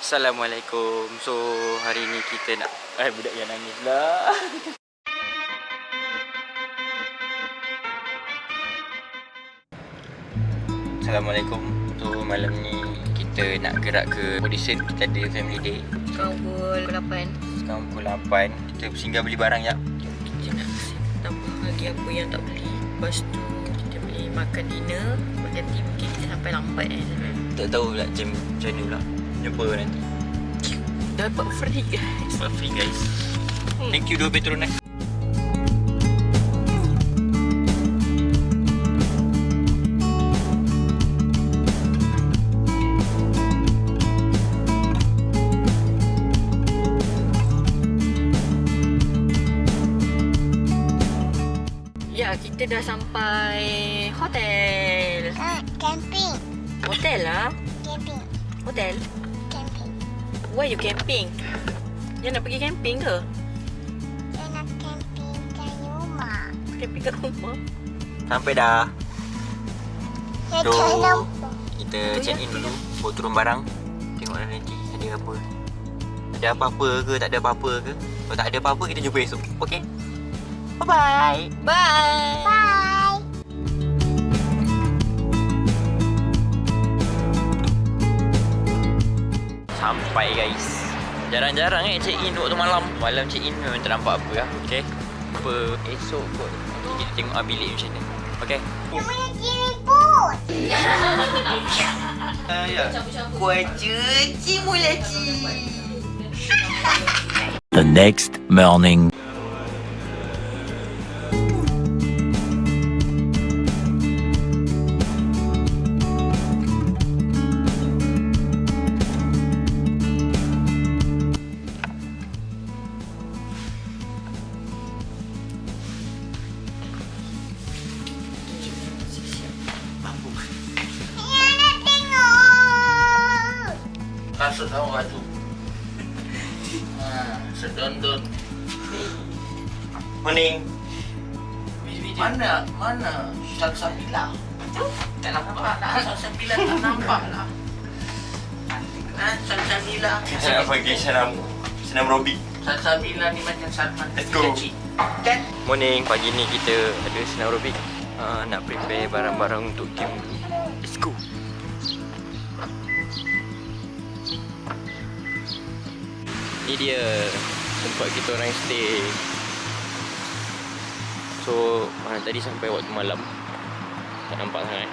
Assalamualaikum. So hari ni kita nak eh budak yang nangis lah. Assalamualaikum. So malam ni kita nak gerak ke audition. Kita ada family day. Sekarang pukul 8 Sekarang pukul 8. Kita singgah beli barang ya. Kita nak tambah lagi apa yang tak beli Lepas tu kita beli makan dinner tea mungkin kita sampai lambat eh Tak tahu pula jam macam mana pula. Jumpa nanti. Dapat free guys For free guys. Thank you dua Petronas. Ya kita dah sampai hotel Ah, camping. Hotel lah Camping. Hotel. Why you camping? Yang nak pergi camping ke? Saya nak camping kat rumah. Camping kat rumah Sampai dah. Tak nampak. Kita check ya, in dulu. Bawa turun barang. Tengok lah nanti ada apa. Ada apa-apa ke, tak ada apa-apa ke. Kalau tak ada apa-apa, kita jumpa esok. Okay? Bye-bye. Bye Bye. Sampai guys. Jarang-jarang eh check in waktu malam. Malam check in memang tak nampak apa lah. Okay? Apa esok kot. Nanti kita tengok ah, bilik macam mana. Okay? Namanya jiriput. Kuat cuci mula The next morning. Kasut tahu batu. Ha, sedondon. Morning. Mana mana salsabila? Tak nampak lah. Salsabila tak nampak lah. Ha, salsabila. Saya nak pergi senam senam robik. Salsabila ni macam Salman Let's go. kecil. Kan? Morning, pagi ni kita ada senam robik. Uh, nak prepare barang-barang untuk game dulu. Ni dia tempat kita orang stay. So, uh, tadi sampai waktu malam. Tak nampak sangat.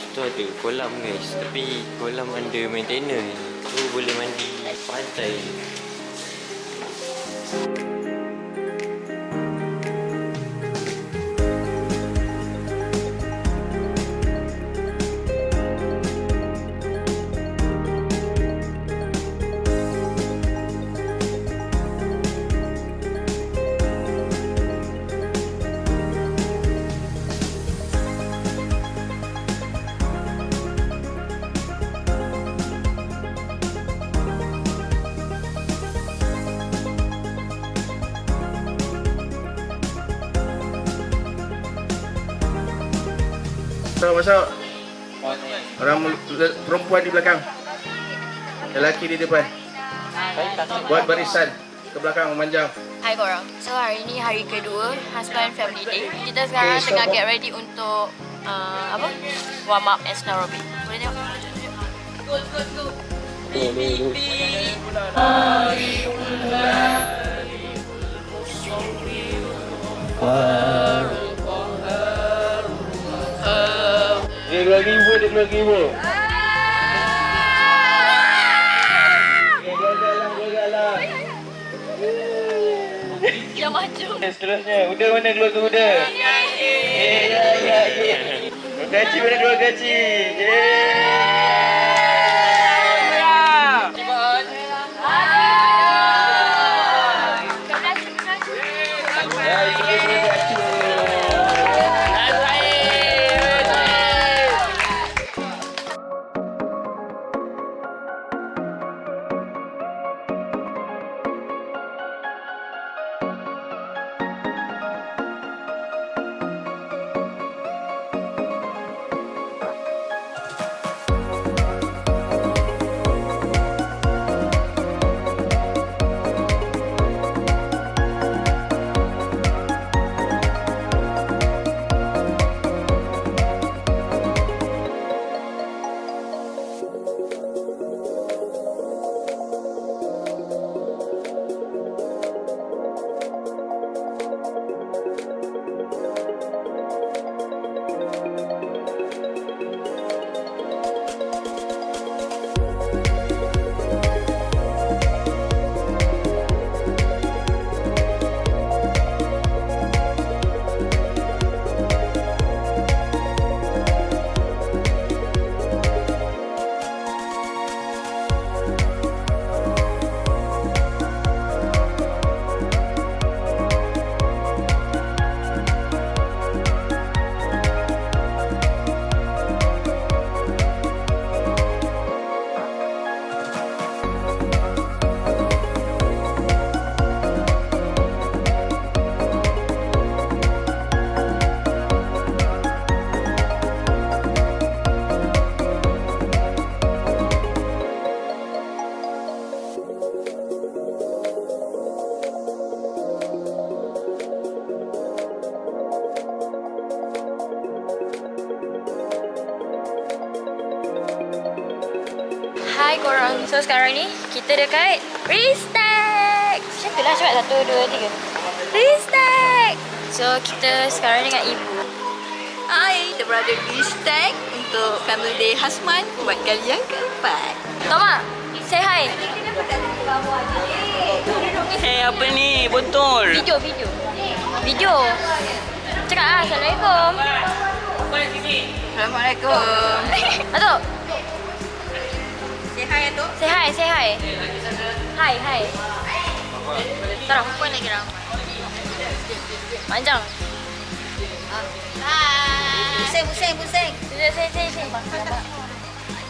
Situ ada kolam guys. Tapi kolam under maintenance. So, boleh mandi pantai. Tahu masuk Orang perempuan di belakang. Lelaki di depan. Buat barisan ke belakang memanjang. Hai korang. So hari ni hari kedua Husband Family Day. Kita sekarang okay, tengah get ready untuk uh, Apa? Warm up and snow Boleh tengok? Go, go, go Hari ulang Hari Hari lagi ibu dia lagi ibu. Yang macam. Seterusnya, Huda mana keluar ke Huda? Eh, ya, ya, ya. Gaji mana dua gaji? Yeay! Kita dekat Ristek. Macam tu lah cepat. Satu, dua, tiga. Ristek. So kita sekarang dengan ibu. Hai, kita berada di Ristek untuk Family Day Hasman buat kali yang keempat. Toma, say hi. Eh apa ni? Botol. Video, video. Video. Cakap lah, Assalamualaikum. Assalamualaikum. Atuk, Say hi Atuk. say hi, say hi. Hai, hai. Tarang, poin lagi ram. Panjang. Pusing, pusing, pusing. Say, say, say, say.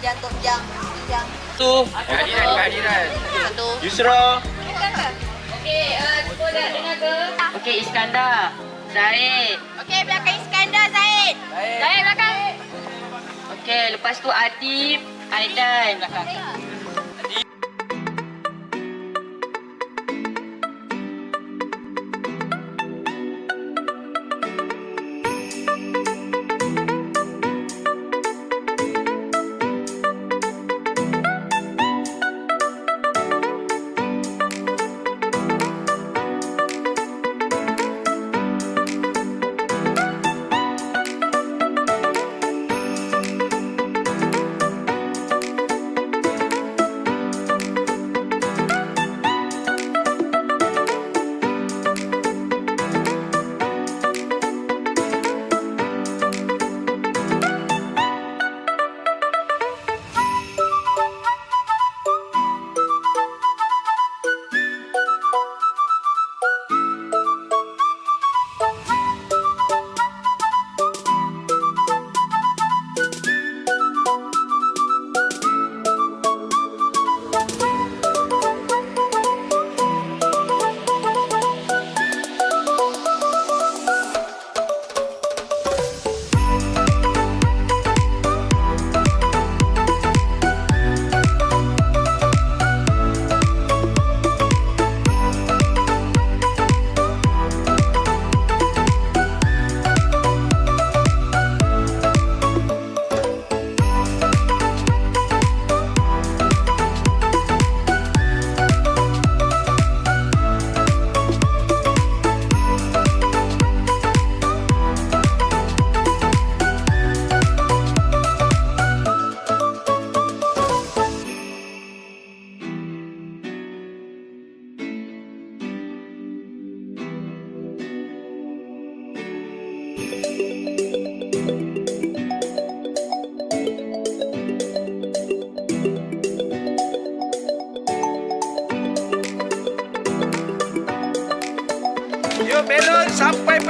Jantung jam, jam. Tu. Kehadiran, kehadiran. Satu. Yusra. Okay, uh, dah dengar ke? Okey, Iskandar. Zaid. Okay, belakang Iskandar, Zaid. Zaid, belakang. Okey, lepas tu 会いたいかった。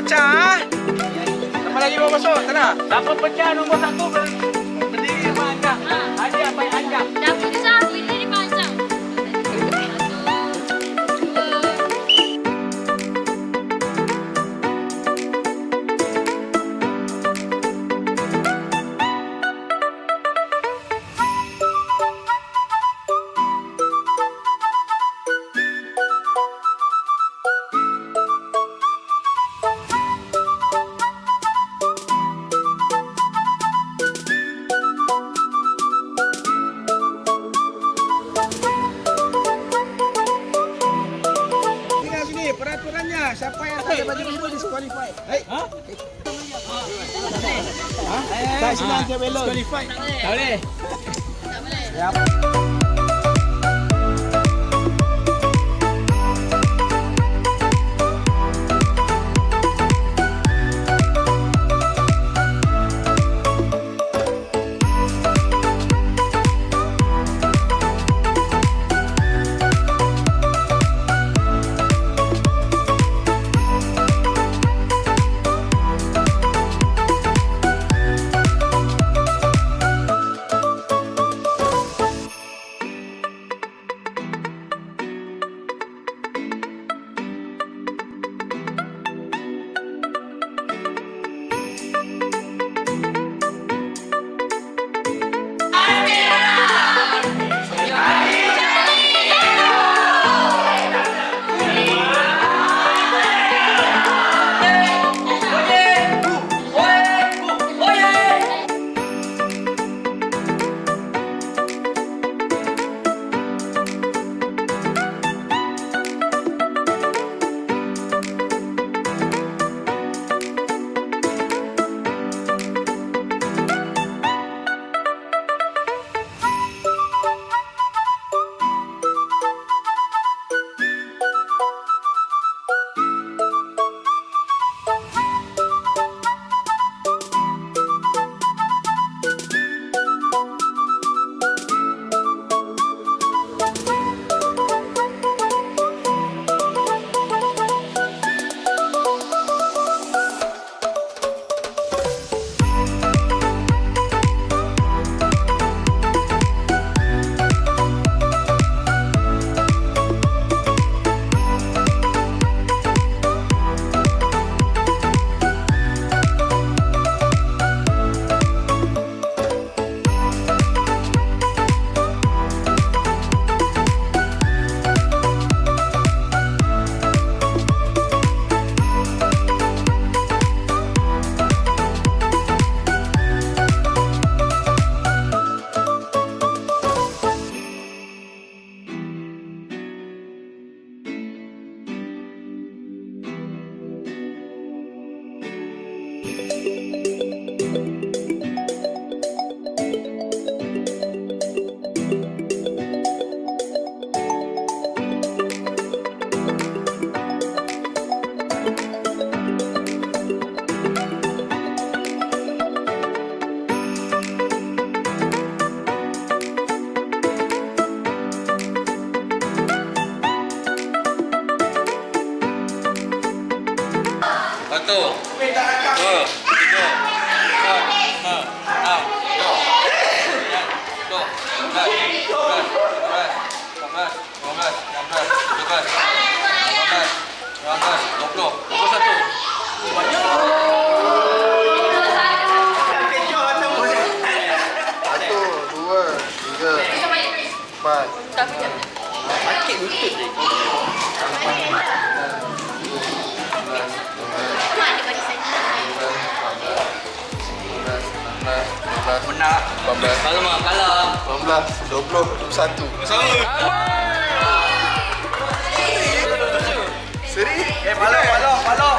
Pecah. Sama lagi mau masuk, sana. Siapa pecah nombor satu Tak belon. Disqualified. Tak boleh. Satu, Menang. Empat belas, Kalau mak kalah. lapan belas, dua puluh, dua puluh satu. Seri. Eh, palong, palong, palong.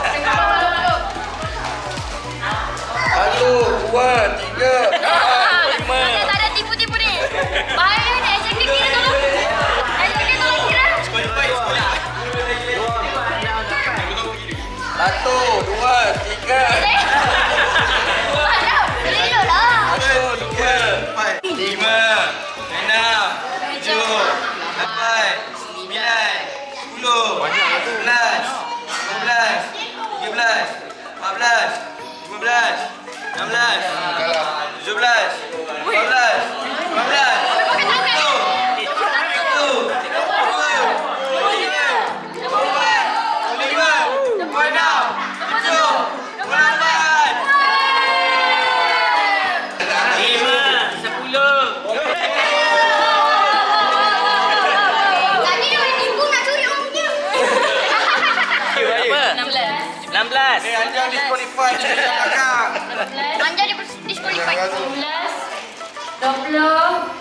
Satu, dua, tiga, Mana tak ada tipu-tipu ni. Bahaya ni. Executive kira tolong. Executive tolong kira. Satu, dua, tiga,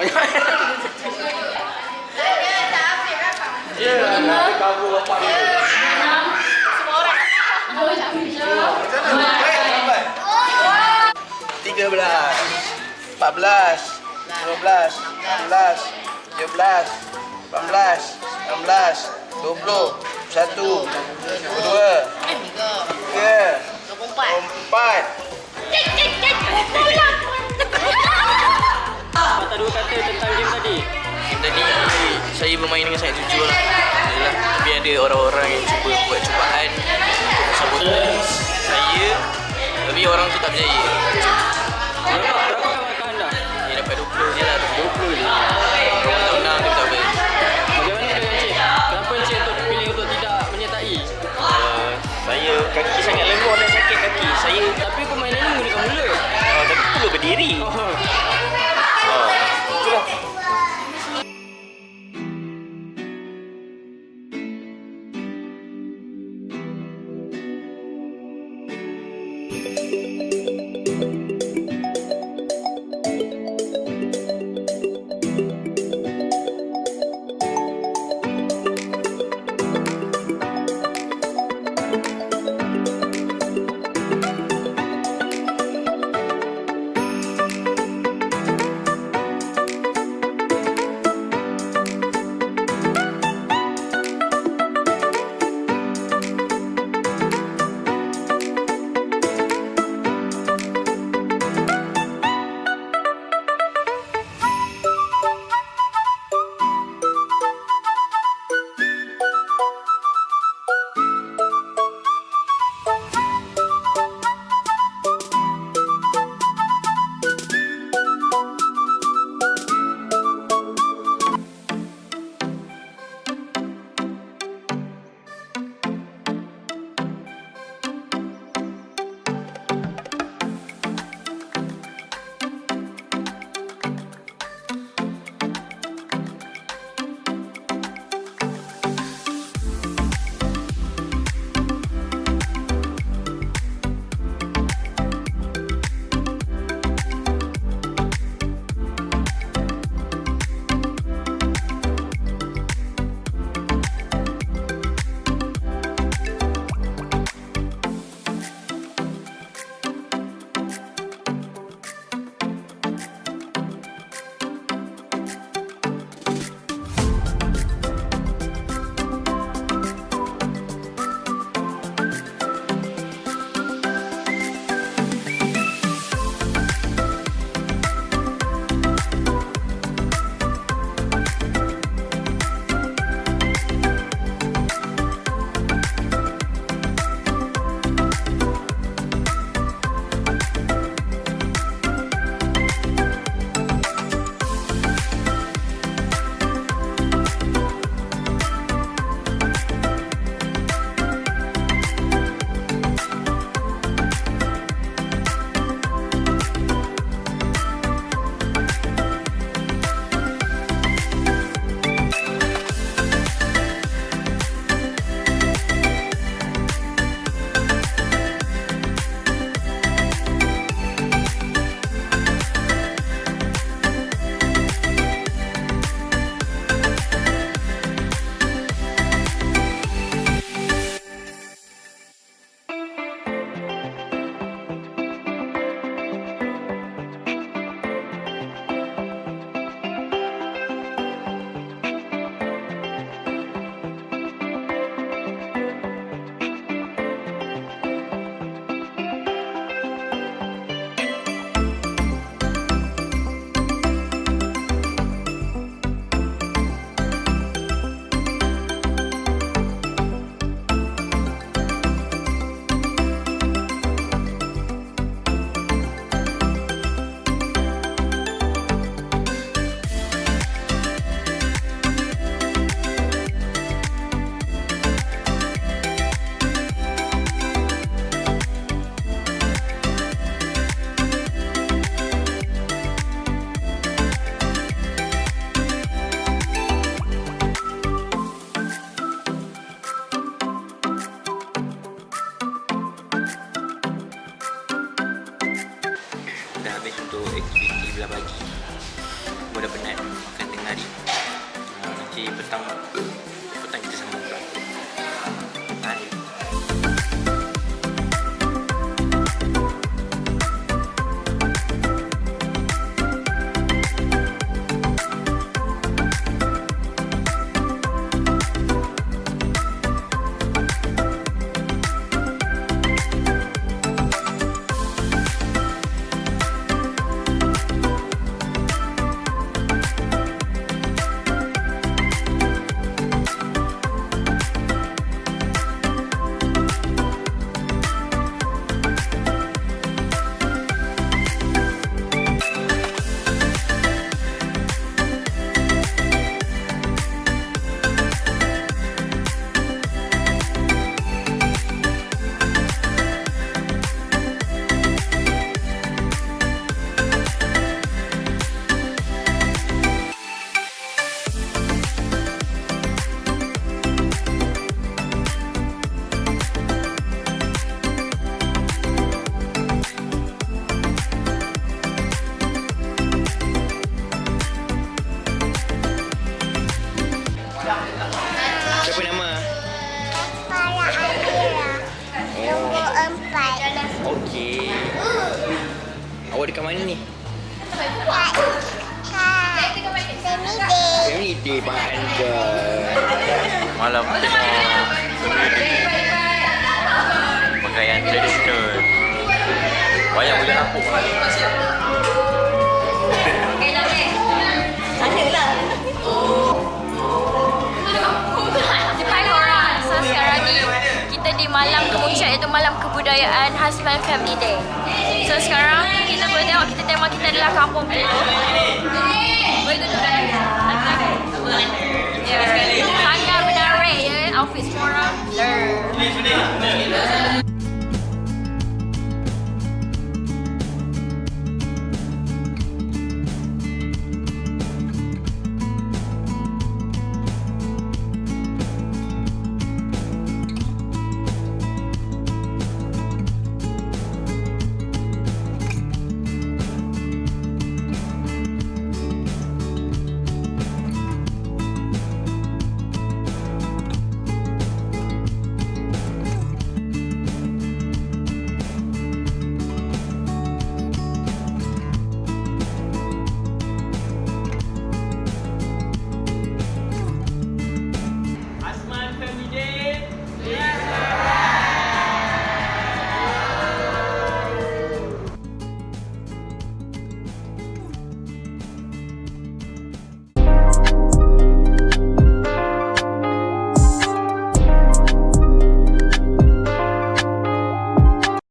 20. Tiga belas, empat belas, lima belas, enam belas, tujuh belas, lapan belas, enam belas, dua puluh, satu, dua, tiga, empat. Kek, Kata dua kata tentang game tadi. Game tadi saya bermain dengan sangat jujur lah. Yalah, tapi ada orang-orang yang cuba buat cubaan untuk sabotage saya. Tapi orang tu tak berjaya. Berapa berapa Sekarang ni kita di malam kemuncak iaitu malam kebudayaan Husband Family Day. So sekarang kita boleh tengok kita tema kita adalah kampung kita. Boleh tunjuk kat Ya, sangat menarik ya. Outfit semua orang. Blur.